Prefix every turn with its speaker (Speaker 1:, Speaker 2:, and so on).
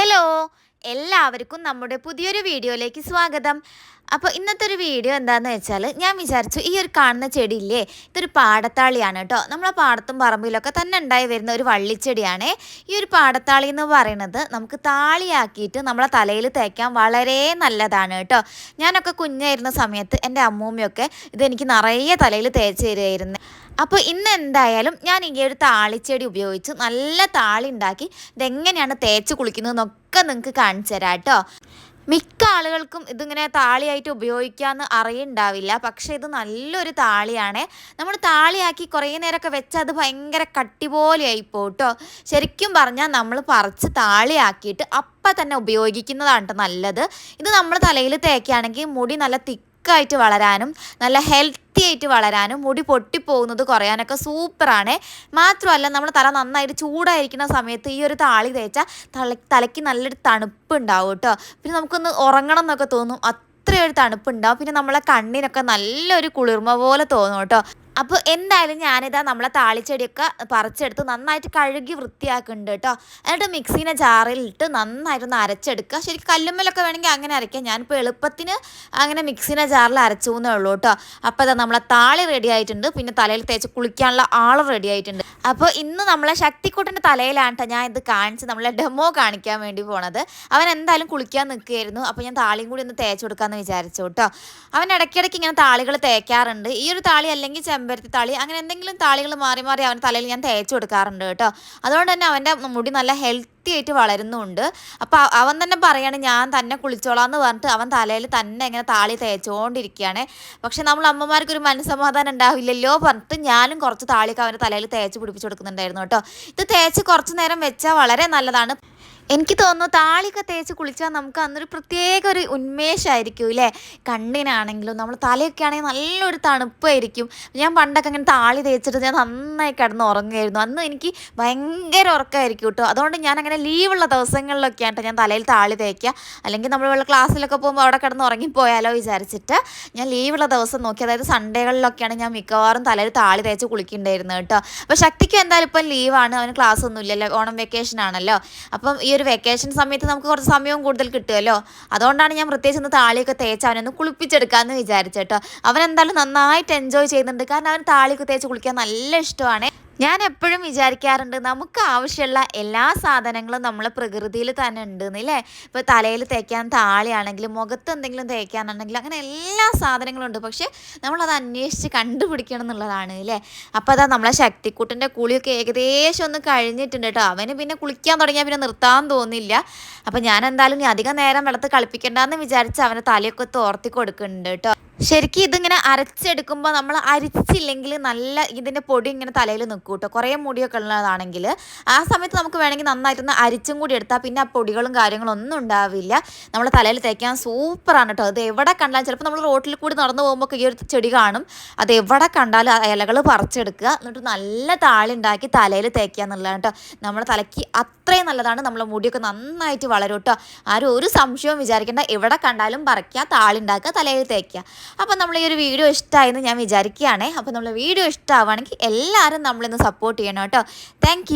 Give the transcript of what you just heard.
Speaker 1: Hello എല്ലാവർക്കും നമ്മുടെ പുതിയൊരു വീഡിയോയിലേക്ക് സ്വാഗതം. അപ്പോൾ ഇന്നത്തെ ഒരു വീഡിയോ എന്താണെന്ന് വെച്ചാൽ ഞാൻ വിചാരിച്ചു ഈ ഒരു കാണുന്ന ചെടിയില്ലേ ഇതൊരു പാടത്താളിയാണ് കേട്ടോ നമ്മളെ പാടത്തും പറമ്പിലൊക്കെ തന്നെ ഉണ്ടായി വരുന്ന ഒരു വള്ളിച്ചെടിയാണ്. ഈ ഒരു പാടത്താളി എന്ന് പറയുന്നത് നമുക്ക് താളിയാക്കിയിട്ട് നമ്മളെ തലയിൽ തേക്കാൻ വളരെ നല്ലതാണ് കേട്ടോ ഞാനൊക്കെ കുഞ്ഞായിരുന്ന സമയത്ത് എന്റെ അമ്മൂമ്മയൊക്കെ ഇതെനിക്ക് നിറയെ തലയിൽ തേച്ച് തരുമായിരുന്നു അപ്പോൾ ഇന്ന് എന്തായാലും ഞാൻ ഈ ഒരു താളിച്ചെടി ഉപയോഗിച്ച് നല്ല താളി ഉണ്ടാക്കി ഇതെങ്ങനെയാണ് തേച്ച് കുളിക്കുന്നതെന്നൊക്കെ നിങ്ങൾക്ക് കാണിച്ചു തരാം കേട്ടോ. മിക്ക ആളുകൾക്കും ഇതിങ്ങനെ താളിയായിട്ട് ഉപയോഗിക്കാമെന്ന് അറിയുണ്ടാവില്ല. പക്ഷേ ഇത് നല്ലൊരു താളിയാണ്. നമ്മൾ താളിയാക്കി കുറേ നേരമൊക്കെ വെച്ചാൽ അത് ഭയങ്കര കട്ടി പോലെയായി പോട്ടോ ശരിക്കും പറഞ്ഞാൽ നമ്മൾ പറിച്ച് താളിയാക്കിയിട്ട് അപ്പം തന്നെ ഉപയോഗിക്കുന്നതാണ് നല്ലത്. ഇത് നമ്മൾ തലയിൽ തേക്കുകയാണെങ്കിൽ മുടി നല്ല തിക്കായിട്ട് വളരാനും നല്ല ഹെൽത്തി ആയിട്ട് വളരാനും മുടി പൊട്ടിപ്പോകുന്നത് കുറയാനൊക്കെ സൂപ്പറാണ്. മാത്രമല്ല നമ്മൾ തല നന്നായിട്ട് ചൂടായിരിക്കുന്ന സമയത്ത് ഈ ഒരു താളി തേച്ചാൽ തല തലയ്ക്ക് നല്ലൊരു തണുപ്പ് ഉണ്ടാവും കേട്ടോ. പിന്നെ നമുക്കൊന്ന് ഉറങ്ങണം എന്നൊക്കെ തോന്നും. അത്രയൊരു തണുപ്പുണ്ടാവും. പിന്നെ നമ്മളെ കണ്ണിനൊക്കെ നല്ലൊരു കുളിർമ പോലെ തോന്നും കേട്ടോ. അപ്പോൾ എന്തായാലും ഞാനിതാ നമ്മളെ താളിച്ചെടിയൊക്കെ പറിച്ചെടുത്ത് നന്നായിട്ട് കഴുകി വൃത്തിയാക്കുന്നുണ്ട് കേട്ടോ. എന്നിട്ട് മിക്സീനെ ജാറിലിട്ട് നന്നായിട്ടൊന്ന് അരച്ചെടുക്കുക. ശരിക്കും കല്ലുമ്മലൊക്കെ വേണമെങ്കിൽ അങ്ങനെ അരയ്ക്കാം. ഞാനിപ്പോൾ എളുപ്പത്തിന് അങ്ങനെ മിക്സീനെ ജാറിൽ അരച്ചു എന്നേ ഉള്ളൂ കേട്ടോ. അപ്പോൾ ഇതാ നമ്മളെ താളി റെഡി ആയിട്ടുണ്ട്. പിന്നെ തലയിൽ തേച്ച് കുളിക്കാനുള്ള ആൾ റെഡി ആയിട്ടുണ്ട്. അപ്പോൾ ഇന്ന് നമ്മളെ ശക്തിക്കൂട്ടന്റെ തലയിലാണ് കേട്ടോ ഞാൻ ഇത് കാണിച്ച് നമ്മളെ ഡെമോ കാണിക്കാൻ വേണ്ടി പോണത്. അവൻ എന്തായാലും കുളിക്കാൻ നിൽക്കുകയായിരുന്നു. അപ്പോൾ ഞാൻ താളിയും കൂടി ഒന്ന് തേച്ച് കൊടുക്കാമെന്ന് വിചാരിച്ചു കേട്ടോ. അവൻ ഇടയ്ക്കിടയ്ക്ക് ഇങ്ങനെ താളികൾ തേക്കാറുണ്ട്. ഈ ഒരു താളി അല്ലെങ്കിൽ ചെമ്പരത്തി താളി അങ്ങനെ എന്തെങ്കിലും താളികൾ മാറി മാറി അവൻ തലയിൽ ഞാൻ തേച്ച് കൊടുക്കാറുണ്ട് കേട്ടോ. അതുകൊണ്ട് തന്നെ അവന്റെ മുടി നല്ല ഹെൽത്തി ആയിട്ട് വളരുന്നുണ്ട്. അപ്പോൾ അവൻ തന്നെ പറയാണ് ഞാൻ തന്നെ കുളിച്ചോളാം എന്ന് പറഞ്ഞിട്ട് അവൻ തലയിൽ തന്നെ ഇങ്ങനെ താളി തേച്ചുകൊണ്ടിരിക്കുകയാണ് പക്ഷെ നമ്മൾ അമ്മമാർക്ക് ഒരു മനസ്സമാധാനം ഉണ്ടാവില്ലല്ലോ പറഞ്ഞിട്ട് ഞാനും കുറച്ച് താളിയൊക്കെ അവന്റെ തലയിൽ തേച്ച് പിടിപ്പിച്ച് കൊടുക്കുന്നുണ്ടായിരുന്നു കേട്ടോ. ഇത് തേച്ച് കുറച്ച് നേരം വെച്ചാൽ വളരെ നല്ലതാണ്. എനിക്ക് തോന്നുന്നു താളിയൊക്കെ തേച്ച് കുളിച്ചാൽ നമുക്ക് അന്നൊരു പ്രത്യേക ഒരു ഉന്മേഷമായിരിക്കും ഇല്ലേ? കണ്ണിനാണെങ്കിലും നമ്മൾ തലയൊക്കെ ആണെങ്കിൽ നല്ലൊരു തണുപ്പായിരിക്കും. ഞാൻ പണ്ടൊക്കെ അങ്ങനെ താളി തേച്ചിട്ട് ഞാൻ നന്നായി കിടന്ന് ഉറങ്ങുമായിരുന്നു. അന്ന് എനിക്ക് ഭയങ്കര ഉറക്കമായിരിക്കും കേട്ടോ. അതുകൊണ്ട് ഞാൻ അങ്ങനെ ലീവുള്ള ദിവസങ്ങളിലൊക്കെ ആയിട്ട് ഞാൻ തലയിൽ താളി തേക്കുക. അല്ലെങ്കിൽ നമ്മൾ വല്ല ക്ലാസ്സിലൊക്കെ പോകുമ്പോൾ അവിടെ കിടന്ന് ഉറങ്ങിപ്പോയാലോ വിചാരിച്ചിട്ട് ഞാൻ ലീവുള്ള ദിവസം നോക്കി. അതായത് സൺഡേകളിലൊക്കെയാണ് ഞാൻ മിക്കവാറും തലയിൽ താളി തേച്ച് കുളിക്കുന്നുണ്ടായിരുന്നത് കേട്ടോ. അപ്പോൾ ശക്തിക്ക് എന്തായാലും ഇപ്പം ലീവാണ്. അവന് ക്ലാസ് ഒന്നും ഇല്ലല്ലോ ഓണം വെക്കേഷൻ ആണല്ലോ. അപ്പം ഈ ഒരു വെക്കേഷൻ സമയത്ത് നമുക്ക് കുറച്ച് സമയവും കൂടുതൽ കിട്ടുമല്ലോ? അതുകൊണ്ടാണ് ഞാൻ പ്രത്യേകിച്ച് ഒന്ന് താളിയൊക്കെ തേച്ച് അവനൊന്ന് കുളിപ്പിച്ചെടുക്കാമെന്ന് വിചാരിച്ചേട്ടോ അവൻ എന്തായാലും നന്നായിട്ട് എൻജോയ് ചെയ്യുന്നുണ്ട്. കാരണം അവൻ താളിയൊക്കെ തേച്ച് കുളിക്കാൻ നല്ല ഇഷ്ടമാണ്. ഞാൻ എപ്പോഴും വിചാരിക്കാറുണ്ട് നമുക്ക് ആവശ്യമുള്ള എല്ലാ സാധനങ്ങളും നമ്മൾ പ്രകൃതിയിൽ തന്നെ ഉണ്ട് അല്ലേ ഇപ്പോൾ തലയിൽ തേക്കാൻ താളിയാണെങ്കിലും മുഖത്ത് എന്തെങ്കിലും തേക്കാനാണെങ്കിലും അങ്ങനെ എല്ലാ സാധനങ്ങളും ഉണ്ട്. പക്ഷേ നമ്മളത് അന്വേഷിച്ച് കണ്ടുപിടിക്കണം എന്നുള്ളതാണ് അല്ലേ അപ്പോൾ അതാ നമ്മളെ ശക്തിക്കൂട്ടിന്റെ കുളിയൊക്കെ ഏകദേശം ഒന്ന് കഴിഞ്ഞിട്ടുണ്ട് കേട്ടോ. അവന് പിന്നെ കുളിക്കാൻ തുടങ്ങിയാൽ പിന്നെ നിർത്താൻ തോന്നില്ല. അപ്പോൾ ഞാൻ എന്തായാലും അധികം നേരം വെള്ളത്ത് കളിപ്പിക്കേണ്ടെന്ന് വിചാരിച്ച് അവനെ തലയൊക്കെ തോർത്തി കൊടുക്കുന്നുണ്ട് കേട്ടോ. ശരിക്കും ഇതിങ്ങനെ അരച്ചെടുക്കുമ്പോൾ നമ്മൾ അരിച്ചില്ലെങ്കിൽ നല്ല ഇതിന്റെ പൊടി ഇങ്ങനെ തലയിൽ നിൽക്കും കേട്ടോ കുറേ മുടിയൊക്കെ ഉള്ളതാണെങ്കിൽ ആ സമയത്ത് നമുക്ക് വേണമെങ്കിൽ നന്നായിട്ടൊന്ന് അരിച്ചും കൂടി എടുത്താൽ പിന്നെ ആ പൊടികളും കാര്യങ്ങളും ഒന്നും ഉണ്ടാവില്ല. നമ്മൾ തലയിൽ തേക്കാൻ സൂപ്പറാണ് കേട്ടോ അത് എവിടെ കണ്ടാലും ചിലപ്പോൾ നമ്മൾ റോട്ടിൽ കൂടി നടന്നു പോകുമ്പോൾ ഈ ഒരു ചെടി കാണും. അത് എവിടെ കണ്ടാലും ആ ഇലകൾ പറിച്ചെടുക്കുക. എന്നിട്ട് നല്ല താളി ഉണ്ടാക്കി തലയിൽ തേക്കുക എന്നുള്ളതാണ് കേട്ടോ നമ്മുടെ തലയ്ക്ക് അത്രയും നല്ലതാണ്. നമ്മളെ മുടിയൊക്കെ നന്നായിട്ട് വളരും കേട്ടോ ആരും ഒരു സംശയവും വിചാരിക്കേണ്ട. എവിടെ കണ്ടാലും പറിക്കുക താളി ഉണ്ടാക്കുക തലയിൽ തേക്കുക. അപ്പോൾ നമ്മൾ ഈ ഒരു വീഡിയോ ഇഷ്ടമായെന്ന് ഞാൻ വിചാരിക്കുകയാണേ. അപ്പോൾ നമ്മൾ വീഡിയോ ഇഷ്ടമാവുകയാണെങ്കിൽ എല്ലാവരും നമ്മളിന്ന് സപ്പോർട്ട് ചെയ്യണം കേട്ടോ. താങ്ക്